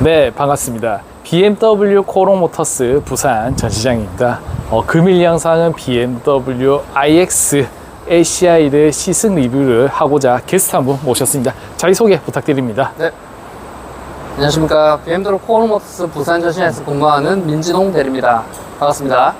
네, 반갑습니다. BMW 코롱 모터스 부산 전시장입니다. 어, 금일 영상은 BMW iX ACI를 시승 리뷰를 하고자 게스트 한 분 모셨습니다. 자기소개 부탁드립니다. 네. 안녕하십니까. BMW 코어모터스 부산 전시장에서 근무하는 민진홍 대리입니다. 반갑습니다.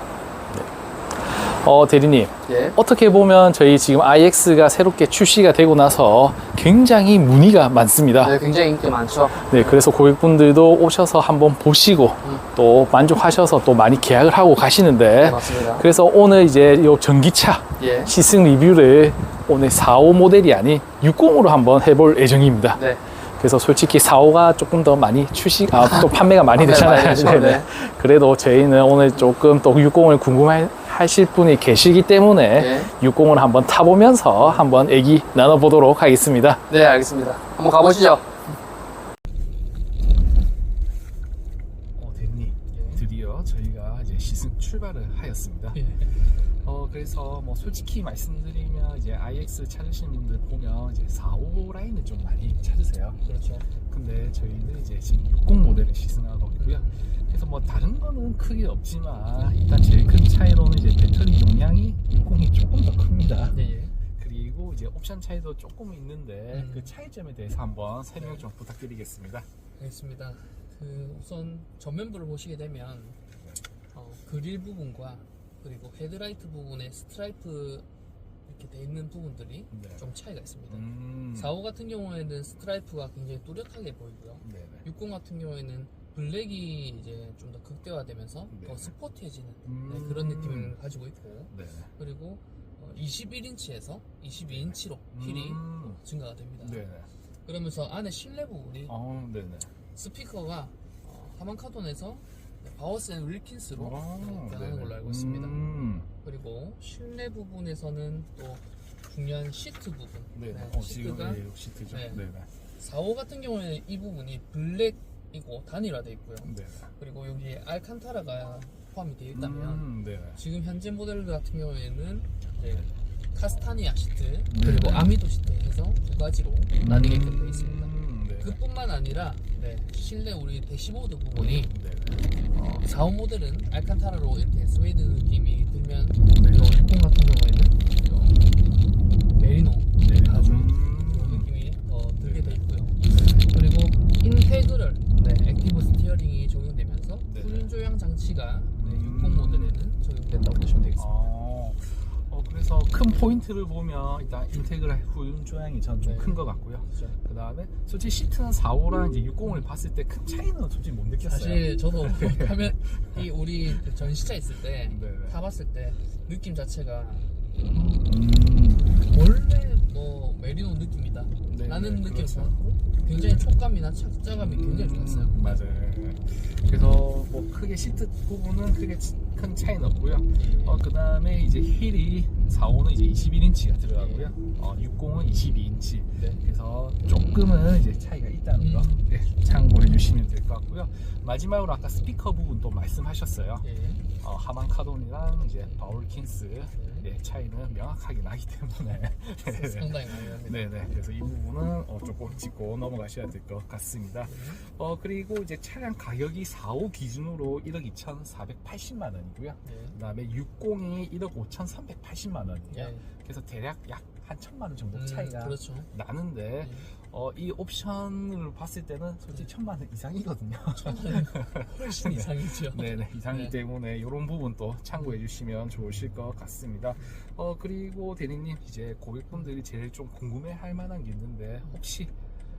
어, 대리님, 예. 어떻게 보면 저희 지금 iX가 새롭게 출시가 되고 나서 굉장히 문의가 많습니다. 네, 굉장히 인기 많죠. 네, 그래서 고객분들도 오셔서 한번 보시고 음. 또 만족하셔서 또 많이 계약을 하고 가시는데 네, 맞습니다. 그래서 오늘 이제 요 전기차 예. 시승 리뷰를 오늘 45 모델이 아닌 60으로 한번 해볼 예정입니다. 네. 그래서 솔직히 45가 조금 더 많이 출시, 아, 또 판매가 많이 되잖아요. 많이 되죠, 네네. 네. 그래도 저희는 오늘 조금 또 60을 궁금 하실 분이 계시기 때문에 네. 60을 한번 타보면서 한번 얘기 나눠보도록 하겠습니다. 네, 알겠습니다. 한번 가보시죠. 어, 대리님, 드디어 저희가 이제 시승 출발을 하였습니다. 예. 어, 그래서 뭐 솔직히 말씀드리면 이제 iX 찾으시는 분들 보면 이제 45 라인을 좀 많이 찾으세요. 그렇죠. 근데 저희는 이제 지금 60 모델을 시승하고 있고요. 뭐 다른 거는 크게 없지만 일단 제일 큰 차이로는 이제 배터리 용량이 60이 조금 더 큽니다. 예, 예. 그리고 이제 옵션 차이도 조금 있는데 음. 그 차이점에 대해서 한번 설명 좀 부탁드리겠습니다. 알겠습니다. 그 우선 전면부를 보시게 되면 어, 그릴 부분과 그리고 헤드라이트 부분에 스트라이프 이렇게 돼 있는 부분들이 네. 좀 차이가 있습니다. 음. 45 같은 경우에는 스트라이프가 굉장히 뚜렷하게 보이고요. 네네. 60 같은 경우에는 블랙이 이제 좀 더 극대화되면서 네. 더 스포티해지는 음. 네, 그런 느낌을 가지고 있고 네네. 그리고 21인치에서 22인치로 휠이 음. 증가가 됩니다. 네네. 그러면서 안에 실내 부분이 어, 네네. 스피커가 어, 하만카돈에서 바워센 윌킨스로 어, 네, 변하는. 걸로 알고 있습니다. 음. 그리고 실내 부분에서는 또 중요한 시트 부분. 네, 어, 시트가 예, 시트죠. 네. 네네. 45 같은 경우에는 이 부분이 블랙 이고 단일화되어 있고요. 네네. 그리고 여기에 알칸타라가 포함이 되어 있다면 음, 네네. 지금 현재 모델 같은 경우에는 이제 카스타니아 시트 네. 그리고 아미도 시트 해서 두 가지로 나뉘게끔 되어 있습니다. 음, 네네. 그뿐만 아니라 네, 실내 우리 대시보드 부분이 네네. 어, 45 모델은 알칸타라로 이렇게 스웨이드 느낌이 들면 네. 이60 같은 경우에는 좀 메리노 네. 아주 음. 느낌이 더 들게 돼 있고요. 네. 그리고 인테그럴 네, 액티브 스티어링이 적용되면서 네. 후륜 조향 장치가 네, 음. 60 모델에는 적용된다고 보시면 되겠습니다. 어, 어, 그래서 큰 포인트를 보면 일단 인테그랄 후륜 조향이 전좀 네. 큰 것 같고요. 그렇죠. 그 다음에 솔직히 시트는 45랑 이제 60을 봤을 때 큰 차이는 솔직히 못 느꼈어요. 사실 저도 하면 이 우리 그 전시차 있을 때 네네. 타봤을 때 느낌 자체가 음, 원래 뭐 메리노 느낌이다 네, 네, 느낌을 그렇죠. 받고 굉장히 촉감이나 착자감이 굉장히 좋았어요. 음, 맞아요. 그래서 뭐 크게 시트 부분은 크게 큰 차이는 없고요. 어, 그 다음에 이제 휠이 45는 이제 21인치가 들어가고요. 어, 60은 22인치. 네. 그래서 조금은 이제 차이가 있다는 거 음. 네, 참고해 주시면 될 것 같고요. 마지막으로 아까 스피커 부분도 말씀하셨어요. 예. 어, 하만 카돈이랑 이제 바울 킨스 네. 의 차이는 명확하게 나기 때문에. 상당히 많이 합니다. 네네. 그래서 이 부분은 어, 조금 짚고 넘어가셔야 될 것 같습니다. 어 그리고 이제 차량 가격이 45 기준으로 1억 2,480만 원이고요. 네. 그다음에 60이 1억 5,380만 원이에요. 예. 그래서 대략 약 한 천만 원 정도 음, 차이가 그렇죠. 나는데 예. 어, 이 옵션을 봤을 때는 솔직히 천만 원 이상이거든요. 훨씬 네. 이상이죠. 네네 이상이기 네. 때문에 이런 부분도 참고해 주시면 좋으실 것 같습니다. 어 그리고 대리님 이제 고객분들이 제일 좀 궁금해 할 만한 게 있는데 혹시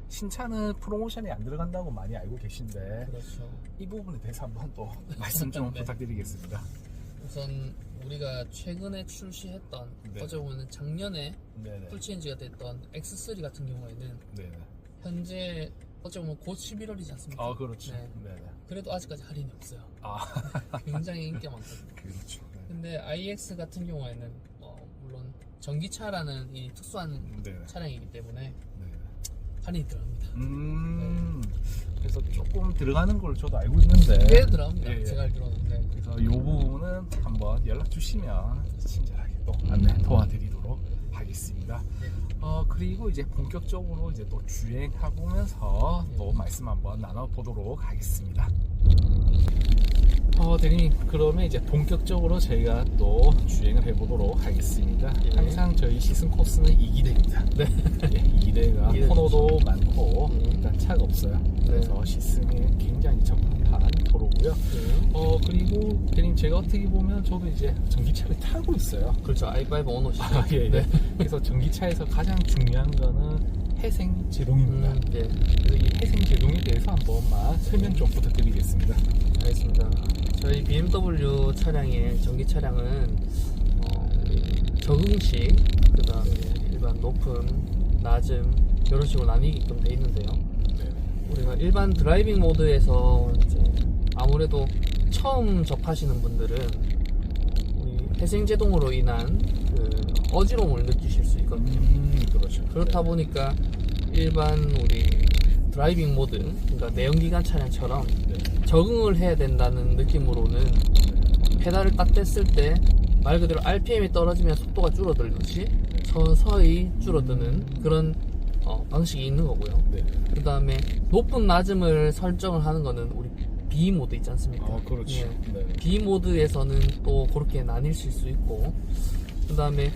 신차는 프로모션이 안 들어간다고 많이 알고 계신데 그렇죠. 이 부분에 대해서 한번 또 말씀 좀 네. 부탁드리겠습니다. 우선 우리가 최근에 출시했던 네. 어제 보면 작년에 네네. 풀체인지가 됐던 X3 같은 경우에는 네네. 현재 어째 보면 곧 11월이지 않습니까? 아 그렇죠. 네. 네네. 그래도 아직까지 할인이 없어요. 아 굉장히 인기가 많거든요. 그렇죠. 네. 근데 iX 같은 경우에는 어, 물론 전기차라는 이 특수한 네네. 차량이기 때문에 네네. 할인이 들어갑니다. 음 그래서 조금 들어가는 걸 저도 알고 있는데 꽤 들어갑니다. 예, 예. 제가 알기로는. 네. 그래서 이 부분은 한번 연락 주시면 친절하게 또 안내 도와드리도록 하겠습니다. 하겠습니다. 어 그리고 이제 본격적으로 이제 또 주행해 보면서 또 말씀 한번 나눠보도록 하겠습니다. 어 대리님 그러면 이제 본격적으로 저희가 또 주행을 해보도록 하겠습니다. 예. 항상 저희 시승 코스는 2기대입니다. 네. 예, 2기대가 이기대 코너도 많고 예. 일단 차가 없어요. 그래서 시승에 굉장히 적합한 도로고요. 네. 어 그리고 대리님 제가 어떻게 보면 저도 이제 전기차를 타고 있어요. 그렇죠. i5 오너시죠. 아, 예, 예. 네. 그래서 전기차에서 가장 중요한 거는 해생 제동입니다. 음, 예. 그래서 이 해생 제동에 대해서 한 번만 설명 좀 부탁드리겠습니다. 알겠습니다. 저희 BMW 차량의 전기 차량은 어, 적응식, 그 다음에 일반 높음, 낮음 이런 식으로 나뉘게끔 돼 있는데요. 우리가 일반 드라이빙 모드에서 이제 아무래도 처음 접하시는 분들은 우리 회생제동으로 인한 그 어지러움을 느끼실 수 있거든요. 음, 그렇죠. 그렇다 보니까 일반 우리 드라이빙 모드, 그러니까 내연기관 차량처럼 네. 적응을 해야 된다는 느낌으로는 페달을 딱 뗐을 때 말 그대로 RPM이 떨어지면 속도가 줄어들듯이 서서히 줄어드는 그런 어, 방식이 있는 거고요. 네. 그 다음에 높은 낮음을 설정을 하는 거는 우리 B 모드 있지 않습니까? 아, 그렇죠. 예. 네. B 모드에서는 또 그렇게 나뉠 수 있고 그 다음에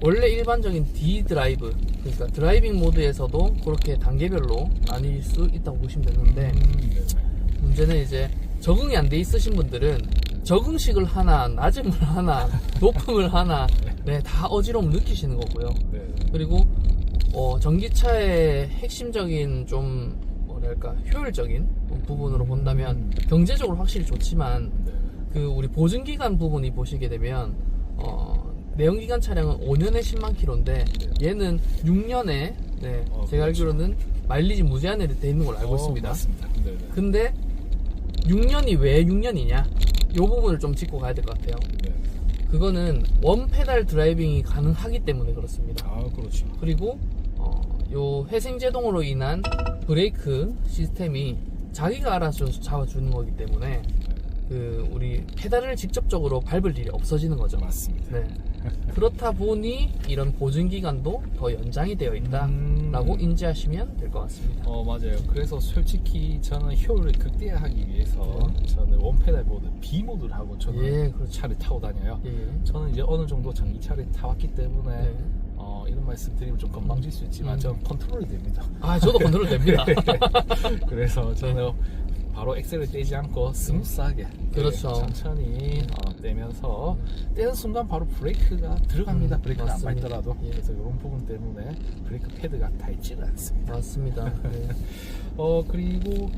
원래 일반적인 D 드라이브 그러니까 드라이빙 모드에서도 그렇게 단계별로 나뉠 수 있다고 보시면 되는데 음, 네. 문제는 이제 적응이 안 돼 있으신 분들은 적응식을 하나 낮음을 하나 높음을 하나 네, 다 어지러움 느끼시는 거고요 네. 그리고 어, 전기차의 핵심적인 좀 뭐랄까 효율적인 부분으로 본다면 경제적으로 확실히 좋지만 네. 그 우리 보증기간 부분이 보시게 되면 어, 내연기관 차량은 5년에 10만 킬로인데 얘는 6년에 네, 어, 제가 그렇죠. 알기로는 마일리지 무제한으로 돼 있는 걸로 알고 어, 있습니다. 맞습니다. 네. 네. 근데 6년이 왜 6년이냐? 이 부분을 좀 짚고 가야 될 것 같아요. 네. 그거는 원 페달 드라이빙이 가능하기 때문에 그렇습니다. 아, 그렇죠. 그리고 어, 요 회생제동으로 인한 브레이크 시스템이 자기가 알아서 잡아주는 거기 때문에 그 우리 페달을 직접적으로 밟을 일이 없어지는 거죠. 맞습니다. 네. 그렇다 보니 이런 보증 기간도 더 연장이 되어 있다라고 음. 인지하시면 될 것 같습니다. 어 맞아요. 그래서 솔직히 저는 효율을 극대화하기 위해서 저는 원페달 모드 B 모드를 하고 저는 예, 그렇죠. 차를 타고 다녀요. 예. 저는 이제 어느 정도 전기 차를 타왔기 때문에 네. 어, 이런 말씀 드리면 좀 건방질 수 있지만 음. 저는 컨트롤이 됩니다. 아, 저도 컨트롤 됩니다. 그래서 저는 바로 엑셀을 떼지 않고 스무스하게 그렇죠. 천천히 어, 떼면서 떼는 순간 바로 브레이크가 들어갑니다. 음, 브레이크는 안 맞습니다. 밟더라도 예. 그래서 이런 부분 때문에 브레이크 패드가 닳지는 않습니다. 맞습니다. 네. 어 그리고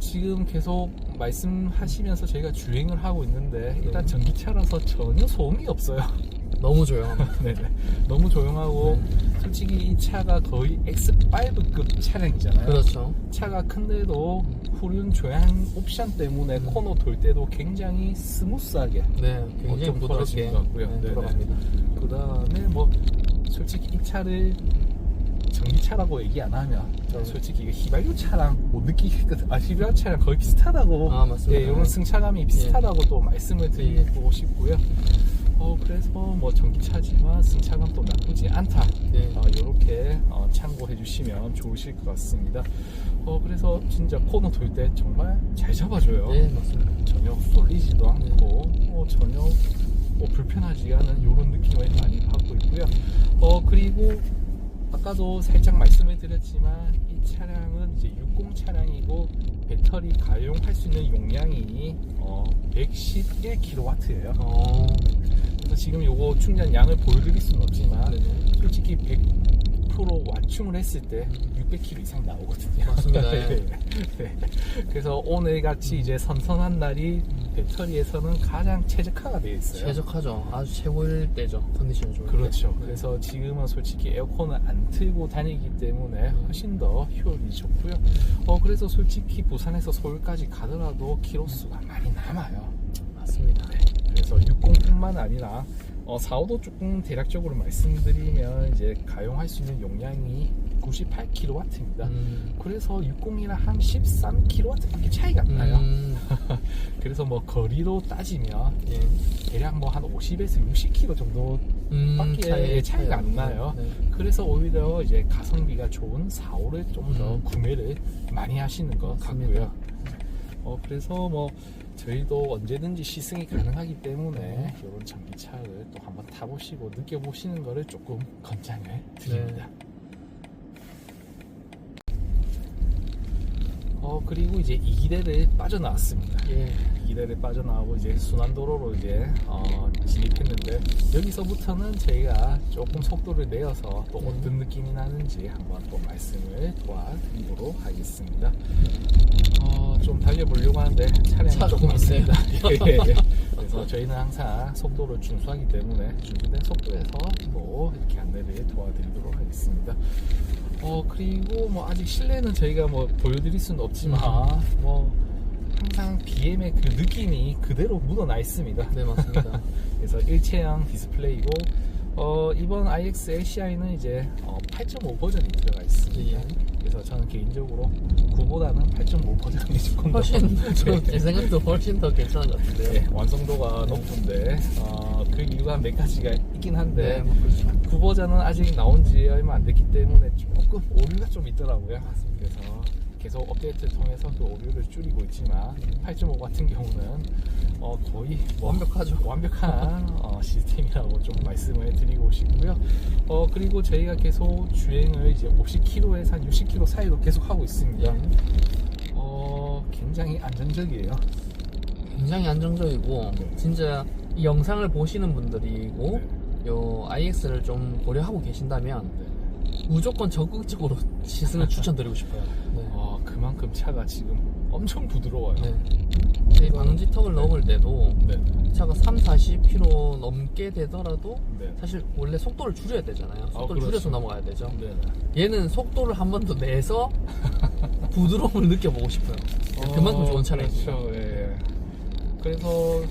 지금 계속 말씀하시면서 저희가 주행을 하고 있는데 일단 네. 전기차라서 전혀 소음이 없어요. 너무 조용합니다. 네네. 너무 조용하고 솔직히 이 차가 거의 X5급 차량이잖아요. 그렇죠. 차가 큰데도 후륜 조향 옵션 때문에 코너 돌 때도 굉장히 스무스하게 네, 굉장히 좀 부드럽게 같고요. 네, 네네. 돌아갑니다. 그 다음에 뭐 솔직히 이 차를 전기차라고 얘기 안 하면 네. 솔직히 이거 휘발유 차랑 못 느끼겠거든. 아 휘발유 차랑 거의 비슷하다고. 아, 맞습니다. 예, 이런 승차감이 비슷하다고 또 말씀을 드리고 싶고요. 어 그래서 뭐 전기차지만 승차감도 나쁘지 않다. 네. 어, 이렇게 어, 참고해 주시면 좋으실 것 같습니다. 어 그래서 진짜 코너 돌 때 정말 잘 잡아줘요. 네, 맞습니다. 전혀 쏠리지도 않고 어, 전혀 뭐 불편하지 않은 이런 느낌을 많이 받고 있고요. 어 그리고 아까도 살짝 말씀을 드렸지만 이 차량은 이제 60 차량이고 배터리 가용할 수 있는 용량이 어, 111kW예요. 어, 그래서 지금 요거 충전량을 보여드릴 수는 없지만 네네. 솔직히 100% 완충을 했을 때 600km 이상 나오거든요. 맞습니다. 네. 네. 그래서 오늘 같이 이제 선선한 날이 배터리에서는 가장 최적화가 되어 있어요. 최적하죠. 아주 최고일 때죠. 컨디션 좋을 때. 그렇죠. 네. 그래서 지금은 솔직히 에어컨을 안 틀고 다니기 때문에 훨씬 더 효율이 좋고요. 어 그래서 솔직히 부산에서 서울까지 가더라도 키로수가 많이 남아요. 맞습니다. 그래서 60뿐만 아니라 어, 4호도 조금 대략적으로 말씀드리면 이제 가용할 수 있는 용량이 98kW입니다. 음. 그래서 60이랑 한 13kW밖에 차이가 안 나요. 음. 그래서 뭐 거리로 따지면 예. 대략 뭐 한 50에서 60km 정도 음, 밖에 차이- 차이가 안 나요. 네. 그래서 오히려 이제 가성비가 좋은 4호를 좀더 음. 구매를 많이 하시는 것 맞습니다. 같고요. 어, 그래서 뭐 저희도 언제든지 시승이 가능하기 때문에 네. 이런 전기차를 또 한번 타보시고 느껴보시는 거를 조금 권장을 네. 드립니다. 어, 그리고 이제 2기대를 빠져나왔습니다. 예. 2기대를 빠져나오고 이제 순환도로로 이제 어, 진입했는데 여기서부터는 저희가 조금 속도를 내어서 또 네. 어떤 느낌이 나는지 한번 또 말씀을 도와드리도록 하겠습니다. 어, 좀 달려보려고 하는데 차량이 조금. 있습니다. 예, 예. 그래서 저희는 항상 속도를 준수하기 때문에 준수된 속도에서 또 이렇게 안내를 도와드리도록 하겠습니다. 어 그리고 뭐 아직 실내는 저희가 뭐 보여드릴 수는 없지만 뭐 항상 BM의 그 느낌이 그대로 묻어나 있습니다. 네, 맞습니다. 그래서 일체형 디스플레이고 어, 이번 iX LCI는 이제 어, 8.5 버전이 들어가 있습니다. 예. 그래서 저는 개인적으로 9보다는 8.5 버전이 조금 더 훨씬. 제 생각도 훨씬 더 괜찮은 것 같은데요. 네, 완성도가 높은데 어, 그 이유가 몇 가지가 있긴 한데 네, 뭐 그렇죠. 9 버전은 아직 나온 지 얼마 안 됐기 때문에 조금 오류가 좀 있더라고요. 그래서 계속 업데이트를 통해서 그 오류를 줄이고 있지만 8.5 같은 경우는 어, 거의 뭐 완벽하죠. 완벽한 어, 시스템이라고 좀 말씀을 드리고 싶고요. 어, 그리고 저희가 계속 주행을 이제 50km에서 한 60km 사이로 계속 하고 있습니다. 예. 어, 굉장히 안정적이에요. 굉장히 안정적이고 네. 진짜 이 영상을 보시는 분들이고 네. 요 iX를 좀 고려하고 계신다면 네. 무조건 적극적으로 시승을 추천드리고 싶어요. 네. 어, 그만큼 차가 지금 엄청 부드러워요. 네. 이 방지턱을 넘을 때도 네. 차가 3, 40km 넘게 되더라도 네. 사실 원래 속도를 줄여야 되잖아요. 속도를 그렇죠. 줄여서 넘어가야 되죠. 네. 얘는 속도를 한 번 더 내서 부드러움을 느껴보고 싶어요. 그만큼 좋은 차량입니다. 그렇죠. 예. 그래서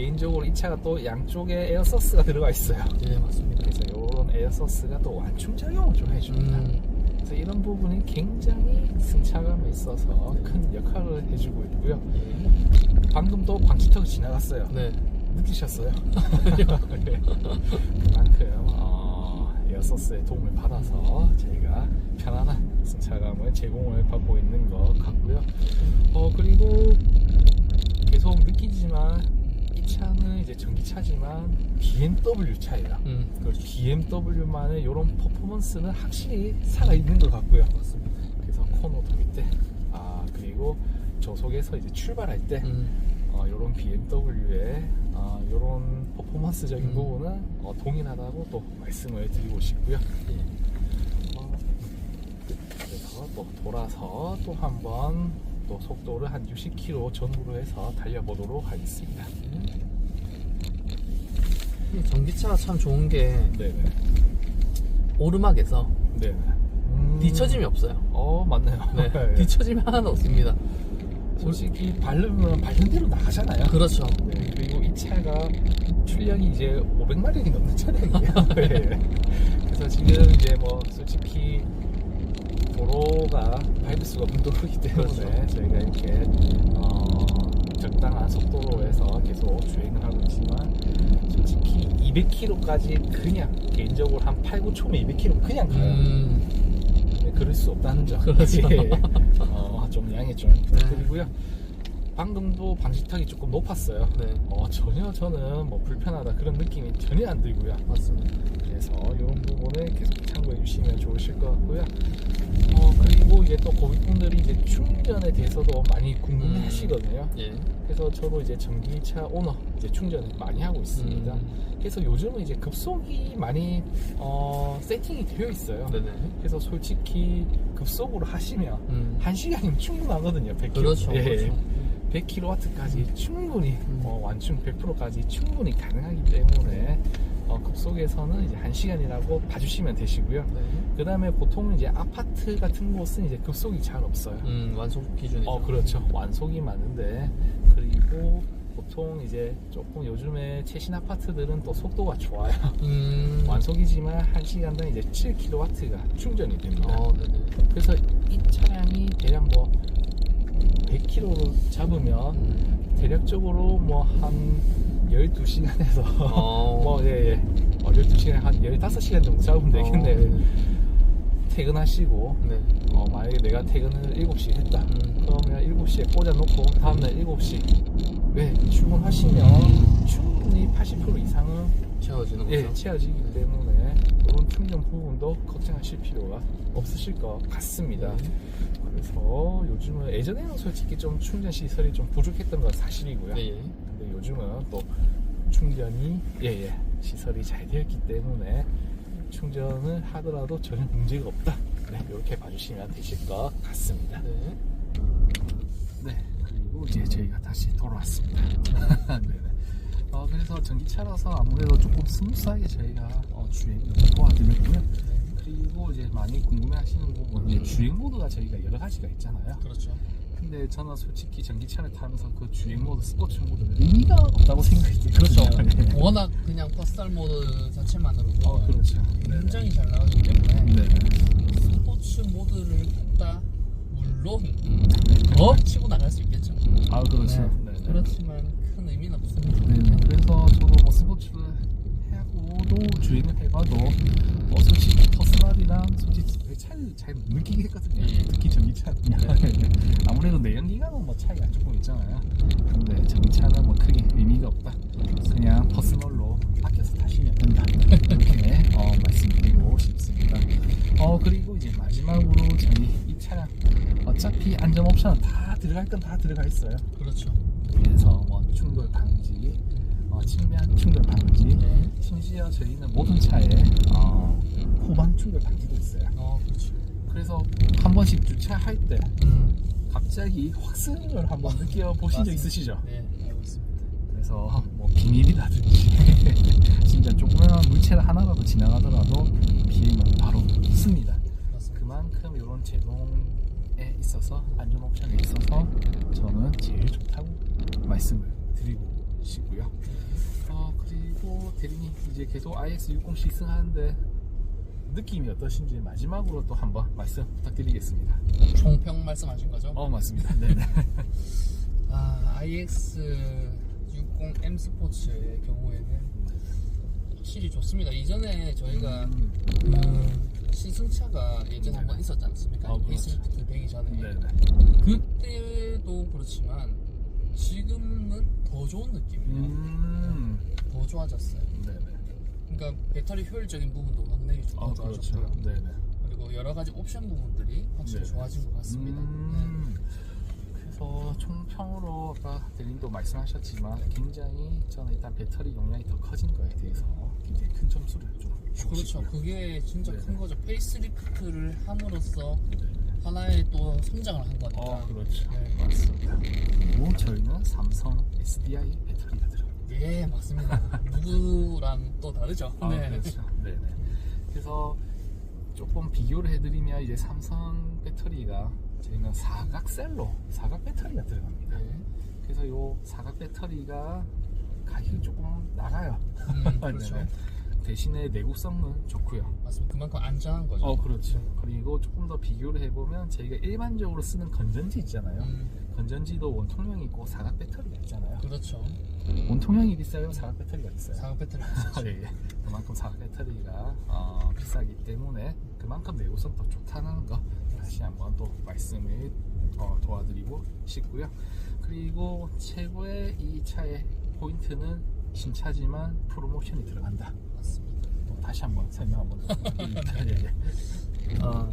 개인적으로 이 차가 또 양쪽에 에어서스가 들어가 있어요. 네, 맞습니다. 그래서 이런 에어서스가 또 완충 작용을 좀 해줍니다. 음, 그래서 이런 부분이 굉장히 승차감에 있어서 큰 역할을 해주고 있고요. 예. 방금도 방지턱을 지나갔어요. 네. 느끼셨어요? 네. 그만큼 어, 에어서스의 도움을 받아서 저희가 편안한 승차감을 제공을 받고 있는 것 같고요. 어 그리고 계속 느끼지만 이 차는 이제 전기차지만 BMW 차예요. 음, 그렇죠. BMW만의 이런 퍼포먼스는 확실히 살아있는 것 같고요. 맞습니다. 그래서 코너 돌릴 때, 아 그리고 저속에서 이제 출발할 때, 음, 어, 이런 BMW의 어, 이런 퍼포먼스적인 음. 부분은 어, 동일하다고 또 말씀을 드리고 싶고요. 예. 어, 그래서 또 돌아서 또 한번 또 속도를 한 60km 전후로 해서 달려보도록 하겠습니다. 이 전기차가 참 좋은 게 네네. 오르막에서 네네. 음, 뒤처짐이 없어요. 어 맞네요. 네, 뒤처짐이 하나도 없습니다. 솔직히 바르면 바른 대로 나가잖아요. 그렇죠. 네, 그리고 이 차가 출력이 이제 500마력이 넘는 차량이에요. 네. 그래서 지금 이제 뭐 솔직히 도로가 밟을 수가 없는 도로이기 때문에 그렇죠. 저희가 이렇게 어, 적당한 속도로 해서 계속 주행을 하고 있지만 솔직히 200km까지 그냥 개인적으로 한 8, 9초면 200km 그냥 가요. 음, 네, 그럴 수 없다는 점. 그렇죠. 예. 어, 좀 양해 좀 부탁드리고요. 방금도 방지턱이 조금 높았어요. 네, 어, 전혀 저는 뭐 불편하다 그런 느낌이 전혀 안 들고요. 맞습니다. 그래서 이런 부분을 계속 주시면 좋으실 것 같고요. 어, 그리고 이제 또 고객분들이 이제 충전에 대해서도 많이 궁금해 음. 하시거든요. 예. 그래서 저도 이제 전기차 오너 이제 충전을 많이 하고 있습니다. 음, 그래서 요즘은 이제 급속이 많이 어, 세팅이 되어 있어요. 네네. 그래서 솔직히 급속으로 하시면 음, 한 시간이면 충분하거든요. 100km. 그렇죠. 예, 그렇죠. 100kW까지 충분히 음. 어, 완충 100%까지 충분히 가능하기 때문에 어, 급속에서는 이제 한 시간이라고 봐주시면 되시고요. 네. 그 다음에 보통 이제 아파트 같은 곳은 이제 급속이 잘 없어요. 음, 완속 기준이죠. 어, 그렇죠. 완속이 많은데 그리고 보통 이제 조금 요즘에 최신 아파트들은 또 속도가 좋아요. 음. 완속이지만 1시간당 이제 7kW가 충전이 됩니다. 어, 네네. 그래서 이 차량이 대략 뭐 100km를 잡으면 대략적으로 뭐한 12시간에서 어. 뭐 예, 예. 어, 12시간 한 15시간 정도 잡으면 되겠네. 퇴근하시고 네. 어, 만약에 내가 퇴근을 7시에 했다. 음. 그러면 7시에 꽂아놓고 다음날 7시 네, 출근하시면 충분히 80% 이상은 채워지는 거죠? 예, 채워지기 때문에 이런 충전 부분도 걱정하실 필요가 없으실 것 같습니다. 네. 그래서 요즘은 예전에는 솔직히 좀 충전 시설이 좀 부족했던 건 사실이고요. 네. 예. 요즘은 또 충전이 예예 시설이 잘 되었기 때문에 충전을 하더라도 전혀 문제가 없다. 네, 이렇게 봐주시면 되실 것 같습니다. 네. 네, 그리고 이제 저희가 다시 돌아왔습니다. 네네. 어, 그래서 전기차라서 아무래도 조금 스무스하게 저희가 어, 주행을 도와드렸고요. 그리고 이제 많이 궁금해하시는 부분, 이제 주행 모드가 저희가 여러 가지가 있잖아요. 그렇죠. 근데 저는 솔직히 전기차를 타면서 그 주행 모드, 스포츠 의미가 없다고 생각이 들거든요. 그렇죠. 네. 워낙 그냥 퍼스널 모드 자체만으로도 어, 그렇죠. 네. 굉장히 잘 나가기 때문에 네. 스포츠 모드를 꼽다 물론 더 치고 나갈 수 있겠죠. 아, 그렇죠. 네. 네. 네. 그렇지만 큰 의미는 없습니다. 네 네. 그래서 저도 뭐 스포츠를 해보도 주행을 해봐도 뭐 솔직히 퍼스널이랑 솔직히 별 차이를 잘 못 느끼겠거든요. 네. 특히 전기차는 아무래도 내연기관은 뭐 차이가 조금 있잖아요. 근데 전기차는 뭐 크게 의미가 없다. 그냥 퍼스널로 아껴서 타시면 된다. 이렇게 어, 말씀드리고 싶습니다. 어 그리고 이제 마지막으로 저희 이 차량 어차피 안전 옵션은 다 들어갈 건 다 들어가 있어요. 그렇죠. 그래서 뭐 충돌 방지, 어, 측면 충돌 방지, 네. 심지어 저희는 모든 차에 어, 후방 충돌 방지도 있어요. 어, 그렇죠. 그래서 한 번씩 주차할 때 음. 갑자기 확승을 한번 느껴 보신 적 맞습니다. 있으시죠? 네, 알고 있습니다. 그래서 뭐 비닐이라든지 진짜 조그마한 물체를 하나라도 지나가더라도 비행은 바로. 맞습니다. 그만큼 이런 제동에 있어서 안전 옵션에 있어서 저는 제일 좋다고 말씀을 드리고 싶고요. 어 그리고 대리님 이제 계속 IX60 시승하는데 느낌이 어떠신지 마지막으로 또 한번 말씀 부탁드리겠습니다. 총평 말씀하신 거죠? 어 맞습니다. 네네. 아, IX60 M 스포츠의 경우에는 확실히 좋습니다. 이전에 저희가 음, 그 시승차가 예전에 한번 있었지 않습니까? 아, 그렇죠. 페이스리프트 되기 전에 네네. 그때도 그렇지만 지금은 더 좋은 느낌이에요. 음, 더 좋아졌어요. 네네. 그러니까 배터리 효율적인 부분도 상당히 좀아더 그렇죠. 좋아졌고요. 네네. 그리고 여러 가지 옵션 부분들이 확실히 네. 좋아진 것 같습니다. 네. 음, 그래서 총평으로 아까 대리님도 말씀하셨지만 굉장히 저는 일단 배터리 용량이 더 커진 거에 대해서 굉장히 큰 점수를 좀 주고 그렇죠. 싶고요. 그게 진짜 네. 큰 거죠. 페이스리프트를 함으로써 네. 하나의 또 성장을 한 거니까. 어 그렇죠. 네. 맞습니다. 그리고 저희는 삼성 SDI 배터리가 들어갑니다. 예, 맞습니다. 누구랑 또 다르죠. 아, 그렇죠. 네 네. 그래서 조금 비교를 해드리면 이제 삼성 배터리가 저희는 사각 셀로 사각 배터리가 들어갑니다. 네. 그래서 요 사각 배터리가 가격이 조금 나가요. 음, 그렇죠. 대신에 내구성은 좋고요. 맞습니다. 그만큼 안전한 거죠. 어 그렇죠. 그리고 조금 더 비교를 해보면 저희가 일반적으로 쓰는 건전지 있잖아요. 음, 건전지도 원통형이 있고 사각 배터리가 있잖아요. 그렇죠. 원통형이 비싸요? 사각 배터리가 비싸요? 사각 배터리. 아, 예, 예. 그만큼 사각 배터리가 어, 비싸기 때문에 그만큼 내구성 더 좋다는 거 다시 한번 또 말씀을 어, 도와드리고 싶고요. 그리고 최고의 이 차의 포인트는 신차지만 프로모션이 들어간다. 다시 한번 설명 한번. 예, 예. 어,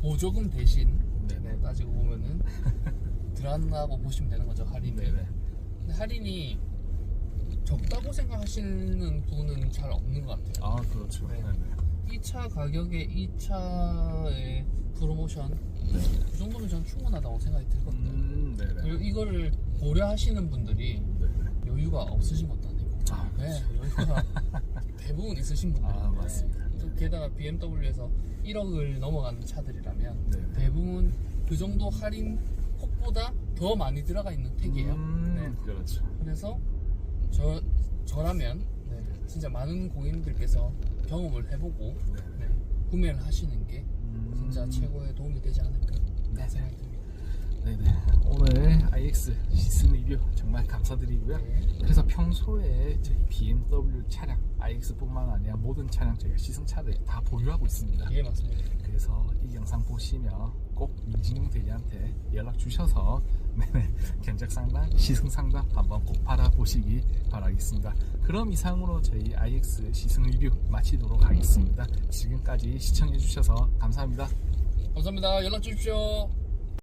보조금 대신 네네. 네, 따지고 보면은 들어간다고 보시면 되는 거죠 할인이. 네네. 근데 할인이 적다고 생각하시는 분은 잘 없는 것 같아요. 아 그렇죠. 네. 네네. 이차 가격에 이 차의 프로모션 네. 그 정도면 전 충분하다고 생각이 들거든요. 음, 네네. 그리고 이거를 고려하시는 분들이 네네. 여유가 없으신 것도 아니고 아, 네, 여유가 대부분 있으신 분들 아, 맞습니다. 게다가 BMW에서 1억을 넘어가는 차들이라면 네. 대부분 그 정도 할인 폭보다 더 많이 들어가 있는 택이에요. 음, 네. 그렇죠. 그래서 저 저라면 네, 진짜 많은 고객님들께서 경험을 해보고 네. 네, 구매를 하시는 게 진짜 음. 최고의 도움이 되지 않을까 네. 생각이 듭니다. 네네. 오늘 iX 시승 리뷰 정말 감사드리고요. 네. 그래서 평소에 저희 BMW 차량 iX뿐만 아니라 모든 차량 저희가 시승차를 다 보유하고 있습니다. 예 맞습니다. 그래서 이 영상 보시면 꼭 민진용 대리한테 연락 주셔서 네네, 견적 상담, 시승 상담 한번 꼭 받아보시기 바라겠습니다. 그럼 이상으로 저희 iX 시승 리뷰 마치도록 하겠습니다. 지금까지 시청해 주셔서 감사합니다. 감사합니다. 연락 주십시오.